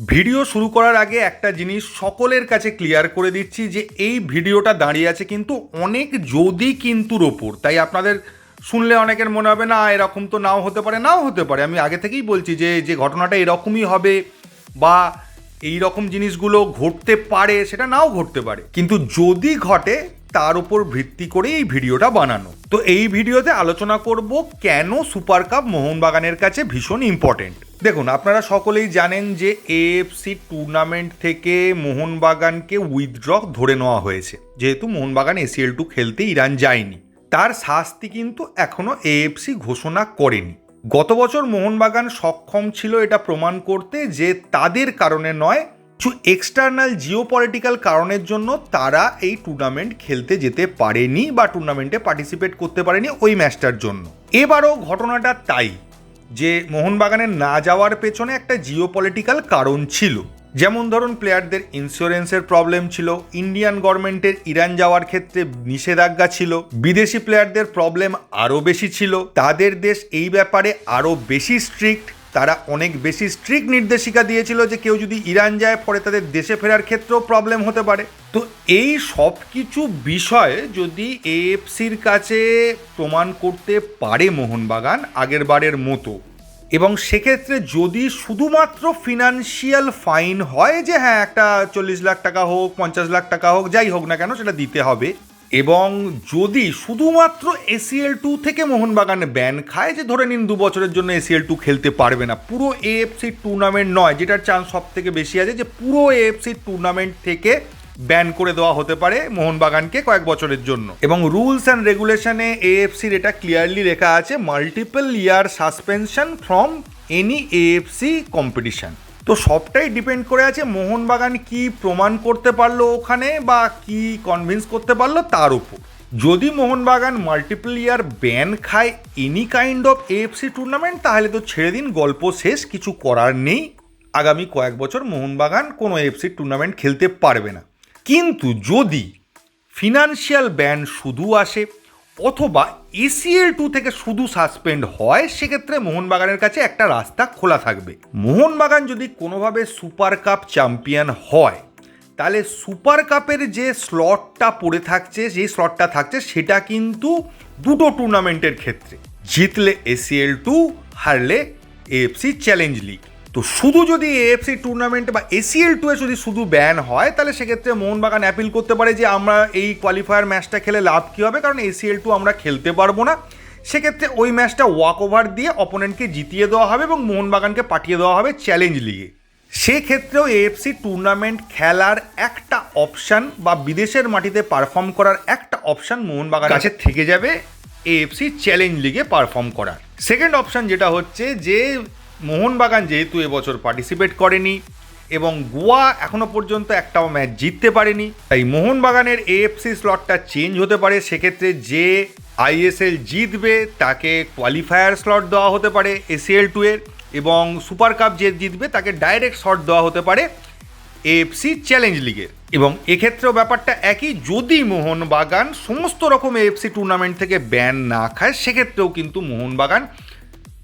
Video শুরু করার আগে একটা জিনিস সকলের কাছে ক্লিয়ার করে দিচ্ছি যে এই ভিডিওটা দাঁড়িয়ে আছে কিন্তু অনেক যদি কিন্তুর ওপর। তাই আপনাদের শুনলে অনেকের মনে হবে, না, এরকম তো নাও হতে পারে। নাও হতে পারে। আমি আগে থেকেই বলছি যে যে ঘটনাটা এরকমই হবে বা এই রকম জিনিসগুলো ঘটতে পারে, সেটা নাও ঘটতে পারে। কিন্তু যদি ঘটে, তার উপর ভিত্তি করে এই ভিডিওটা বানানো। তো এই ভিডিওতে আলোচনা করব কেন সুপার কাপ মোহনবাগানের কাছে ভীষণ ইম্পর্টেন্ট দেখুন, আপনারা সকলেই জানেন যে এএফসি টুর্নামেন্ট থেকে মোহনবাগানকে উইথড্র ধরে নেওয়া হয়েছে। যেহেতু মোহনবাগান এসিএল টু খেলতে ইরান যায়নি। তার শাস্তি কিন্তু এখনও এএফসি ঘোষণা করেনি। গত বছর মোহনবাগান সক্ষম ছিল এটা প্রমাণ করতে যে তাদের কারণে নয়, কিছু এক্সটার্নাল জিওপলিটিক্যাল কারণের জন্য তারা এই টুর্নামেন্ট খেলতে যেতে পারেনি বা টুর্নামেন্টে পার্টিসিপেট করতে পারেনি ওই ম্যাচটার জন্য। এবারও ঘটনাটা তাই। যে মোহনবাগানে না যাওয়ার পেছনে একটা জিওপলিটিক্যাল কারণ ছিল। যেমন ধরুন প্লেয়ারদের ইন্স্যুরেন্সের প্রবলেম ছিল ইন্ডিয়ান গভর্নমেন্টের ইরান যাওয়ার ক্ষেত্রে নিষেধাজ্ঞা ছিল, বিদেশি প্লেয়ারদের প্রবলেম আরও বেশি ছিল, তাদের দেশ এই ব্যাপারে আরও বেশি স্ট্রিক্ট তারা অনেক বেশি স্ট্রিক্ট নির্দেশিকা দিয়েছিল যে কেউ যদি ইরান যায়, পরে তাদের দেশে ফেরার ক্ষেত্রেও প্রবলেম হতে পারে। তো এই সব কিছু বিষয়ে যদি এএফসির কাছে প্রমাণ করতে পারে মোহনবাগান, আগের বারের মতো, এবং সেক্ষেত্রে যদি শুধুমাত্র ফিনান্সিয়াল ফাইন হয় যে হ্যাঁ একটা চল্লিশ লাখ টাকা হোক, পঞ্চাশ লাখ টাকা হোক, যাই হোক না কেন, সেটা দিতে হবে এবং যদি শুধুমাত্র এসিএল টু থেকে মোহনবাগান ব্যান খায়, যে ধরে নিন দু বছরের জন্য এসিএল টু খেলতে পারবে না। পুরো এএফসি টুর্নামেন্ট নয়, যেটার চান্স সব থেকে বেশি আছে যে পুরো এএফসি টুর্নামেন্ট থেকে ব্যান করে দেওয়া হতে পারে মোহনবাগানকে কয়েক বছরের জন্য। এবং রুলস অ্যান্ড রেগুলেশনে এএফসির এটা ক্লিয়ারলি লেখা আছে multiple year suspension from any AFC competition তো সবটাই ডিপেন্ড করে আছে মোহনবাগান কি প্রমাণ করতে পারল ওখানে বা কি কনভিন্স করতে পারল তার উপর। যদি মোহনবাগান মাল্টিপল ইয়ার ব্যান খায় any kind of AFC tournament তাহলে তো ছেড়ে দিন, গল্প শেষ, কিছু করার নেই। আগামী কয়েক বছর মোহনবাগান কোনো এফসি টুর্নামেন্ট খেলতে পারবে না। কিন্তু যদি ফিনান্সিয়াল ব্যান শুধু আসে অথবা এসিএল টু থেকে শুধু সাসপেন্ড হয়, সেক্ষেত্রে মোহনবাগানের কাছে একটা রাস্তা খোলা থাকবে। মোহনবাগান যদি কোনোভাবে সুপার কাপ চ্যাম্পিয়ন হয়, তাহলে সুপার কাপের যে স্লটটা পড়ে থাকছে, যে স্লটটা থাকছে, সেটা কিন্তু দুটো টুর্নামেন্টের ক্ষেত্রে। জিতলে এসিএল টু হারলে এএফসি চ্যালেঞ্জ লিগ তো শুধু যদি এএফসি টুর্নামেন্ট বা এসিএল টু এ যদি শুধু ব্যান হয় তাহলে সেক্ষেত্রে মোহনবাগান অ্যাপিল করতে পারে যে আমরা এই কোয়ালিফায়ার ম্যাচটা খেলে লাভ কী হবে কারণ এসিএল টু আমরা খেলতে পারব না। সেক্ষেত্রে ওই ম্যাচটা ওয়াক ওভার দিয়ে অপোনেন্টকে জিতিয়ে দেওয়া হবে এবং মোহনবাগানকে পাঠিয়ে দেওয়া হবে চ্যালেঞ্জ লিগে সেক্ষেত্রেও এএফসি টুর্নামেন্ট খেলার একটা অপশান বা বিদেশের মাটিতে পারফর্ম করার একটা অপশান মোহনবাগান কাছে থেকে যাবে এএফসি চ্যালেঞ্জ লিগে পারফর্ম করার। সেকেন্ড অপশান যেটা হচ্ছে যে মোহনবাগান যেহেতু এবছর পার্টিসিপেট করেনি এবং গোয়া এখনও পর্যন্ত একটাও ম্যাচ জিততে পারেনি, তাই মোহনবাগানের এএফসি স্লটটা চেঞ্জ হতে পারে। সেক্ষেত্রে যে আইএসএল জিতবে, তাকে কোয়ালিফায়ার স্লট দেওয়া হতে পারে এসিএল টু এর এবং সুপার কাপ যে জিতবে, তাকে ডাইরেক্ট শট দেওয়া হতে পারে এএফসি চ্যালেঞ্জ লিগের এবং এক্ষেত্রেও ব্যাপারটা একই, যদি মোহনবাগান সমস্ত রকম এএফসি টুর্নামেন্ট থেকে ব্যান না খায়, সেক্ষেত্রেও কিন্তু মোহনবাগান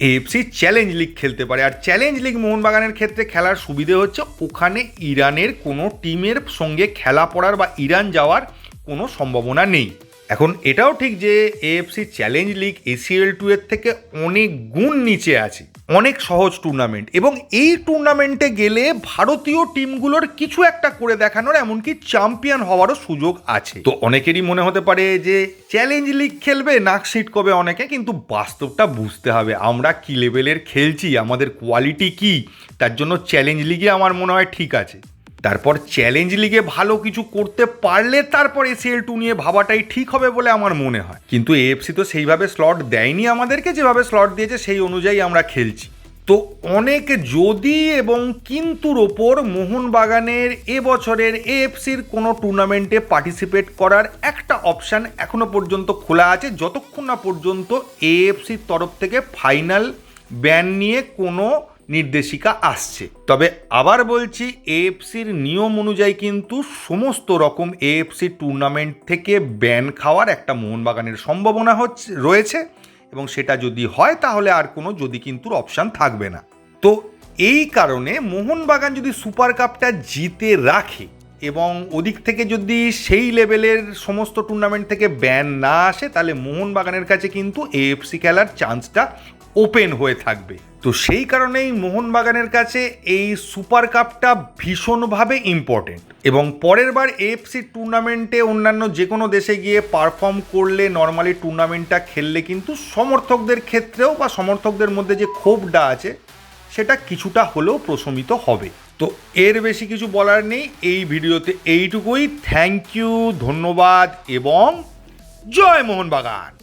এএফসি চ্যালেঞ্জ লিগ খেলতে পারে। আর চ্যালেঞ্জ লিগ মোহনবাগানের ক্ষেত্রে খেলার সুবিধে হচ্ছে ওখানে ইরানের কোনো টিমের সঙ্গে খেলা পড়ার বা ইরান যাওয়ার কোনো সম্ভাবনা নেই। এখন এটাও ঠিক যে AFC challenge league ACL two এর থেকে অনেক গুণ নিচে আছে, অনেক সহজ টুর্নামেন্ট এবং এই টুর্নামেন্টে গেলে ভারতীয় টিমগুলোর কিছু একটা করে দেখানোর এমনকি চ্যাম্পিয়ন হওয়ারও সুযোগ আছে। তো অনেকেরই মনে হতে পারে যে চ্যালেঞ্জ লিগ খেলবে, নাক কবে অনেকে, কিন্তু বাস্তবটা বুঝতে হবে। আমরা কি লেভেলের খেলছি? আমাদের কোয়ালিটি কি? তার জন্য চ্যালেঞ্জ লিগে আমার মনে হয় ঠিক আছে। তারপর চ্যালেঞ্জ লিগে ভালো কিছু করতে পারলে তারপর এসিএল টু নিয়ে ভাবাটাই ঠিক হবে বলে আমার মনে হয়। কিন্তু এএফসি তো সেইভাবে স্লট দেয়নি আমাদেরকে, যেভাবে স্লট দিয়েছে সেই অনুযায়ী আমরা খেলছি। তো অনেক যদি এবং কিন্তুর ওপর মোহনবাগানের এবছরের এএফসির কোনো টুর্নামেন্টে পার্টিসিপেট করার একটা অপশান এখনও পর্যন্ত খোলা আছে। যতক্ষণ না পর্যন্ত এএফসির তরফ থেকে ফাইনাল ব্যান নিয়ে কোনো নির্দেশিকা আসছে। তবে আবার বলছি এএফসির নিয়ম অনুযায়ী কিন্তু সমস্ত রকম এএফসি টুর্নামেন্ট থেকে ব্যান খাওয়ার একটা মোহনবাগানের সম্ভাবনা হচ্ছে, রয়েছে। এবং সেটা যদি হয়, তাহলে আর কোনো যদি কিন্তু অপশান থাকবে না। তো এই কারণে মোহনবাগান যদি সুপার কাপটা জিতে রাখে এবং ওদিক থেকে যদি সেই লেভেলের সমস্ত টুর্নামেন্ট থেকে ব্যান না আসে, তাহলে মোহনবাগানের কাছে কিন্তু এএফসি খেলার চান্সটা ওপেন হয়ে থাকবে। তো সেই কারণেই মোহনবাগানের কাছে এই সুপার কাপটা ভীষণভাবে ইম্পর্টেন্ট এবং পরের বার এএফসি টুর্নামেন্টে অন্যান্য যে কোনো দেশে গিয়ে পারফর্ম করলে নর্মালি টুর্নামেন্টটা খেললে কিন্তু সমর্থকদের ক্ষেত্রেও বা সমর্থকদের মধ্যে যে ক্ষোভটা আছে, সেটা কিছুটা হলেও প্রশমিত হবে। তো এর বেশি কিছু বলার নেই, এই ভিডিওতে এইটুকুই। থ্যাংক ইউ ধন্যবাদ এবং জয় মোহনবাগান!